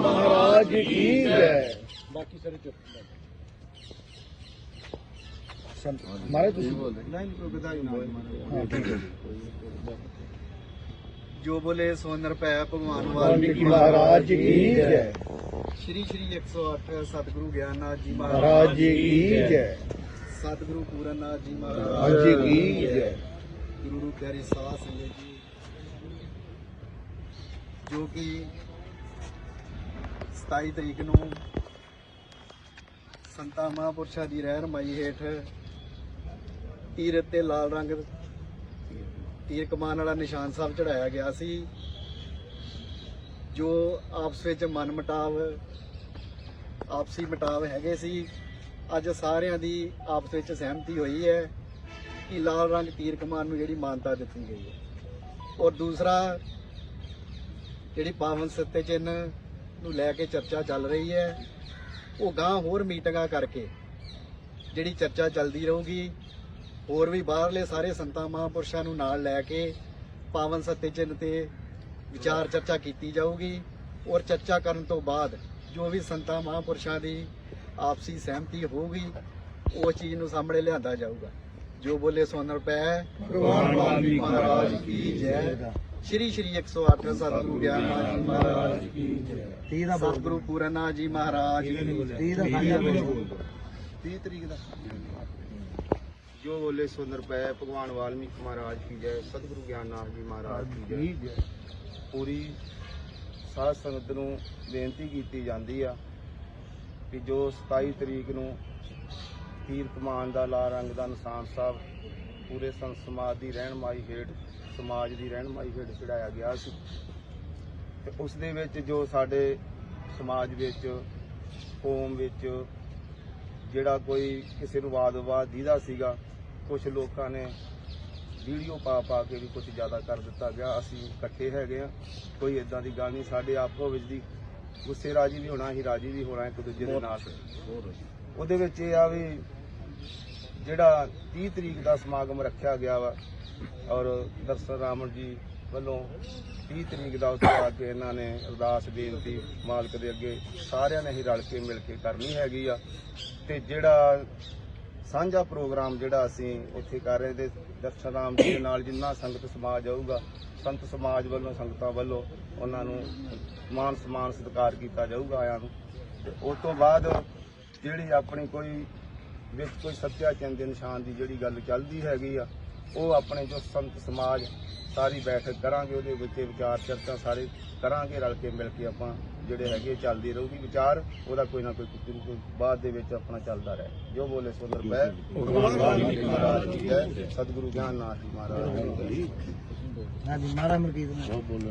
महाराज की जय ਬਾਕੀ ਸਾਰੇ ਚੁੱਪ ਮਾਰੇ ਤੁਸੀਂ ਨਹੀਂ ਕੋਈ ਵਧਾਈ ਨਾ ਹਾਂ ਠੀਕ ਹੈ ਜੋ ਬੋਲੇ ਸੋਨਰ ਪੈ ਭਗਵਾਨ वाल्मीकि महाराज की जय ਸ਼੍ਰੀ ਸ਼੍ਰੀ 108 ਸਤਿਗੁਰੂ ਗਿਆਨਨਾਥ ਜੀ महाराज जी की जय ਸਤਿਗੁਰੂ ਪੂਰਨਨਾਥ ਜੀ महाराज जी की जय ਗੁਰੂ ਰੂਪ ਪਿਆਰੀ ਸਾਧ ਸੰਗਤ ਜੀ ਜੋ ਕਿ 27 ਤਰੀਕ ਨੂੰ ਸੰਤਾ ਮਹਾਂਪੁਰਸ਼ਾਂ ਦੀ ਰਹਿਨਮਾਈ ਹੇਠ ਤੀਰ ਤੇ ਲਾਲ ਰੰਗ ਤੀਰ ਕਮਾਨ ਵਾਲਾ ਨਿਸ਼ਾਨ ਸਾਹਿਬ ਚੜਾਇਆ ਗਿਆ ਸੀ, ਜੋ ਆਪਸ ਵਿੱਚ ਮਨ ਮਟਾਵ ਆਪਸੀ ਮਟਾਵ ਹੈਗੇ ਸੀ। ਅੱਜ ਸਾਰਿਆਂ ਦੀ ਆਪਸ ਵਿੱਚ ਸਹਿਮਤੀ ਹੋਈ ਹੈ ਕਿ ਲਾਲ ਰੰਗ ਤੀਰ ਕਮਾਨ ਨੂੰ ਜਿਹੜੀ ਮਾਨਤਾ ਦਿੱਤੀ ਗਈ ਹੈ। ਔਰ ਦੂਸਰਾ, ਜਿਹੜੀ ਪਾਵਨ ਸੱਤੇ ਚਿੰਨ੍ਹ ਨੂੰ ਲੈ ਕੇ ਚਰਚਾ ਚੱਲ ਰਹੀ ਹੈ। ਉਹ ਗਾਂ ਹੋਰ ਮੀਟਿੰਗਾਂ ਕਰਕੇ ਜਿਹੜੀ ਚਰਚਾ ਚੱਲਦੀ ਰਹੂਗੀ ਹੋਰ ਵੀ ਬਾਹਰਲੇ ਸਾਰੇ ਸੰਤਾਂ ਮਹਾਂਪੁਰਸ਼ਾਂ ਨੂੰ ਨਾਲ ਲੈ ਕੇ ਪਾਵਨ ਸੱਤੇ ਚਿੰਨ੍ਹ ਤੇ ਵਿਚਾਰ ਚਰਚਾ ਕੀਤੀ ਜਾਊਗੀ ਔਰ ਚਰਚਾ ਕਰਨ ਤੋਂ ਬਾਅਦ ਜੋ ਵੀ ਸੰਤਾਂ ਮਹਾਂਪੁਰਸ਼ਾਂ ਦੀ ਆਪਸੀ ਸਹਿਮਤੀ ਹੋਊਗੀ ਉਹ ਚੀਜ਼ ਨੂੰ ਸਾਹਮਣੇ ਲਿਆਂਦਾ ਜਾਊਗਾ। ਜੋ ਬੋਲੇ ਸੋਨਰ ਪੈ ਭਗਵਾਨ ਵਾਲਮੀਕਿ ਮਹਾਰਾਜ ਕੀ ਜੈ। ਸ਼੍ਰੀ ਸ਼੍ਰੀ 108 ਸਤਿਗੁਰੂ ਗਿਆਨ ਜੀ ਮਹਾਰਾਜ ਕੀ ਜੈ। ਦਾ ਸਤਿਗੁਰੂ ਪੂਰਨਾ ਜੀ ਮਹਾਰਾਜ ਜੀ। ਦਾ ਖਾਲੀ ਬੋਲ 30 ਤਰੀਕ ਦਾ। ਜੋ ਬੋਲੇ ਸੋ ਨਿਰਪੈ ਭਗਵਾਨ ਵਾਲਮੀਕ ਮਹਾਰਾਜ ਕੀ ਜੈ ਸਤਿਗੁਰੂ ਗਿਆਨਨਾਥ ਜੀ ਮਹਾਰਾਜ ਕੀ ਜੈ। ਪੂਰੀ ਸਾਧ ਸੰਗਤ ਨੂੰ ਬੇਨਤੀ ਕੀਤੀ ਜਾਂਦੀ ਆ ਕਿ ਜੋ 27 ਤਰੀਕ ਨੂੰ ਪੀਰ ਕਮਾਨ ਦਾ ਲਾਲ ਰੰਗ ਦਾ ਨਿਸ਼ਾਨ ਸਾਹਿਬ ਪੂਰੇ ਸੰਤ ਸਮਾਜ ਦੀ ਰਹਿਨਮਾਈ ਹੇਠ ਸਮਾਜ ਦੀ ਰਹਿਨਮਾਈ ਹੇਠ ਚੜਾਇਆ ਗਿਆ ਸੀ। ਤੇ ਉਸ ਦੇ ਵਿੱਚ ਜੋ ਸਾਡੇ ਸਮਾਜ ਵਿੱਚ ਕੌਮ ਵਿੱਚ ਜਿਹੜਾ ਕੋਈ ਕਿਸੇ ਨੂੰ ਵਾਦ-ਵਿਵਾਦ ਦੀਦਾ ਸੀਗਾ ਕੁਝ ਲੋਕਾਂ ਨੇ ਵੀਡੀਓ ਪਾ ਪਾ ਕੇ ਵੀ ਕੁਝ ਜ਼ਿਆਦਾ ਕਰ ਦਿੱਤਾ ਗਿਆ। ਅਸੀਂ ਇਕੱਠੇ ਹੈਗੇ ਆ ਕੋਈ ਇਦਾਂ ਦੀ ਗੱਲ ਨਹੀਂ। ਸਾਡੇ ਆਪੋ ਵਿੱਚ ਦੀ ਗੁੱਸੇ ਰਾਜੀ ਵੀ ਹੋਣਾ ਹੀ ਰਾਜੀ ਵੀ ਹੋਣਾ ਇੱਕ ਦੂਜੇ ਦੇ ਨਾਲ। ਉਹਦੇ ਵਿੱਚ ਇਹ ਆ ਵੀ ਜਿਹੜਾ 30 ਤਰੀਕ ਦਾ ਸਮਾਗਮ ਰੱਖਿਆ ਗਿਆ ਵਾ, ਔਰ ਦਰਸ਼ਨ ਰਾਮਨ ਜੀ ਵੱਲੋਂ 30 ਤਰੀਕ ਦਾ ਉੱਥੇ ਆ ਕੇ ਇਹਨਾਂ ਨੇ ਅਰਦਾਸ, ਬੇਨਤੀ ਮਾਲਕ ਦੇ ਅੱਗੇ ਸਾਰਿਆਂ ਨੇ ਹੀ ਰਲ ਕੇ ਮਿਲ ਕੇ ਕਰਨੀ ਹੈਗੀ ਆ। ਤੇ ਜਿਹੜਾ ਸਾਂਝਾ ਪ੍ਰੋਗਰਾਮ ਜਿਹੜਾ ਅਸੀਂ ਉੱਥੇ ਕਰ ਰਹੇ ਤੇ ਦਰਸ਼ਨ ਰਾਮ ਜੀ ਦੇ ਨਾਲ ਜਿੰਨਾ ਸੰਗਤ ਸਮਾਜ ਆਊਗਾ, ਸੰਤ ਸਮਾਜ ਵੱਲੋਂ, ਸੰਗਤਾਂ ਵੱਲੋਂ ਉਹਨਾਂ ਨੂੰ ਮਾਨ ਸਨਮਾਨ ਸਤਿਕਾਰ ਕੀਤਾ ਜਾਊਗਾ ਆਇਆਂ ਨੂੰ। ਤੇ ਉਸ ਤੋਂ ਬਾਅਦ ਜਿਹੜੀ ਆਪਣੀ ਕੋਈ ਵਿੱਚ ਕੋਈ ਸੱਤਿਆ ਚੰਦ ਦੇ ਨਿਸ਼ਾਨ ਦੀ ਜਿਹੜੀ ਗੱਲ ਚੱਲਦੀ ਹੈਗੀ ਆ ਉਹ ਆਪਣੇ ਜੋ ਸੰਤ ਸਮਾਜ ਸਾਰੀ ਬੈਠਕ ਕਰਾਂਗੇ ਉਹਦੇ ਵਿੱਚ ਵਿਚਾਰ ਚਰਚਾ ਸਾਰੇ ਕਰਾਂਗੇ ਰਲ ਕੇ ਮਿਲ ਕੇ ਆਪਾਂ ਜਿਹੜੇ ਹੈਗੇ ਚੱਲਦੀ ਰਹੂਗੀ ਵਿਚਾਰ ਉਹਦਾ ਕੋਈ ਨਾ ਕੋਈ ਕੋਈ ਬਾਅਦ ਦੇ ਵਿੱਚ ਆਪਣਾ ਚੱਲਦਾ ਰਹੇ। ਜੋ ਬੋਲੇ ਭਗਵਾਨ ਵਾਲਮੀਕੀ ਮਹਾਰਾਜ ਜੀ ਜੈ। ਸਤਿਗੁਰੂ ਗਿਆਨਨਾਥ ਜੀ ਮਹਾਰਾਜ ਜੀ। ਜੈ। ਹਾਂਜੀ ਮਾਰਾ ਮਰਕੀ ਬੋਲ।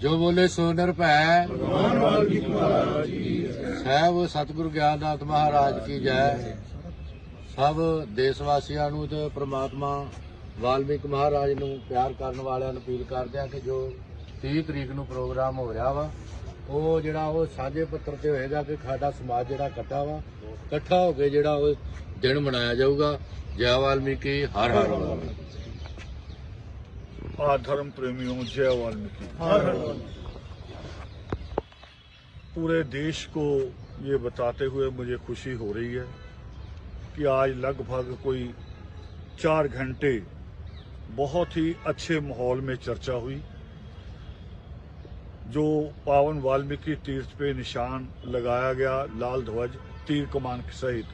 ਜੋ ਬੋਲੇ ਸੋਨਰ ਭੈ ਸਾਹਿਬ ਸਤਿਗੁਰੂ ਗਿਆਨਨਾਥ ਮਹਾਰਾਜ ਕੀ ਜੈ। ਸਭ ਦੇਸ਼ ਵਾਸੀਆਂ ਨੂੰ ਤੇ ਪ੍ਰਮਾਤਮਾ ਵਾਲਮੀਕ ਮਹਾਰਾਜ ਨੂੰ ਪਿਆਰ ਕਰਨ ਵਾਲਿਆਂ ਨੂੰ ਅਪੀਲ ਕਰਦੇ ਆ ਕਿ ਜੋ 30 ਤਰੀਕ ਨੂੰ ਪ੍ਰੋਗਰਾਮ ਹੋ ਰਿਹਾ ਵਾ, ਉਹ ਜਿਹੜਾ ਉਹ ਸਾਂਝੇ ਪੱਤਰ ਤੇ ਹੋਏਗਾ ਕਿ ਸਾਡਾ ਸਮਾਜ ਜਿਹੜਾ ਇਕੱਠਾ ਵਾ, ਇਕੱਠਾ ਹੋ ਕੇ ਜਿਹੜਾ ਉਹ ਦਿਨ ਮਨਾਇਆ ਜਾਊਗਾ। ਜੈ ਵਾਲਮੀਕੀ, ਹਰ ਹਰ ਵਾਲਮੀਕੀ। धर्म प्रेमियों जय वाल्मीकि। पूरे देश को ये बताते हुए मुझे खुशी हो रही है कि आज लगभग कोई चार घंटे बहुत ही अच्छे माहौल में चर्चा हुई जो पावन वाल्मीकि तीर्थ पे निशान लगाया गया लाल ध्वज तीर कमान के सहित।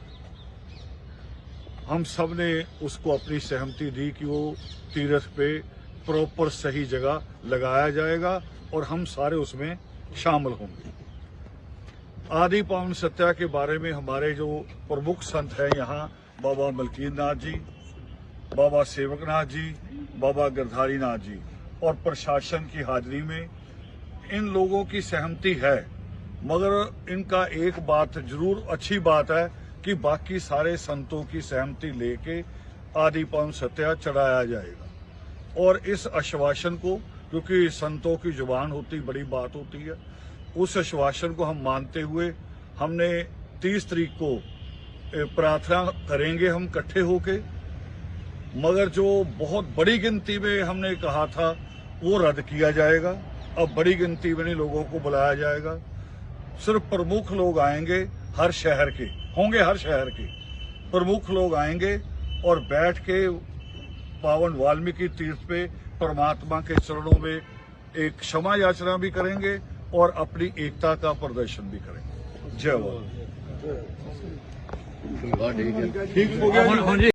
हम सबने उसको अपनी सहमति दी कि वो तीर्थ पे प्रॉपर सही जगह लगाया जाएगा और हम सारे उसमें शामिल होंगे। आदि पावन सत्या के बारे में हमारे जो प्रमुख संत हैं यहाँ, बाबा मलकीर नाथ जी, बाबा सेवकनाथ जी, बाबा गिरधारी नाथ जी, और प्रशासन की हाजिरी में इन लोगों की सहमति है, मगर इनका एक बात ज़रूर अच्छी बात है कि बाकी सारे संतों की सहमति लेके आदि पावन सत्या चढ़ाया जाएगा। और इस आश्वासन को, क्योंकि संतों की ज़ुबान होती, बड़ी बात होती है, उस आश्वासन को हम मानते हुए हमने 30 तारीख को प्रार्थना करेंगे हम इकट्ठे होके। मगर जो बहुत बड़ी गिनती में हमने कहा था, वो रद्द किया जाएगा। अब बड़ी गिनती में लोगों को बुलाया जाएगा। सिर्फ़ प्रमुख लोग आएँगे हर शहर के, होंगे हर शहर के। प्रमुख लोग आएँगे और बैठ के पावन वाल्मीकि तीर्थ पे परमात्मा के चरणों में एक क्षमा याचना भी करेंगे और अपनी एकता का प्रदर्शन भी करेंगे। जय वाल ठीक हो। गया। जी?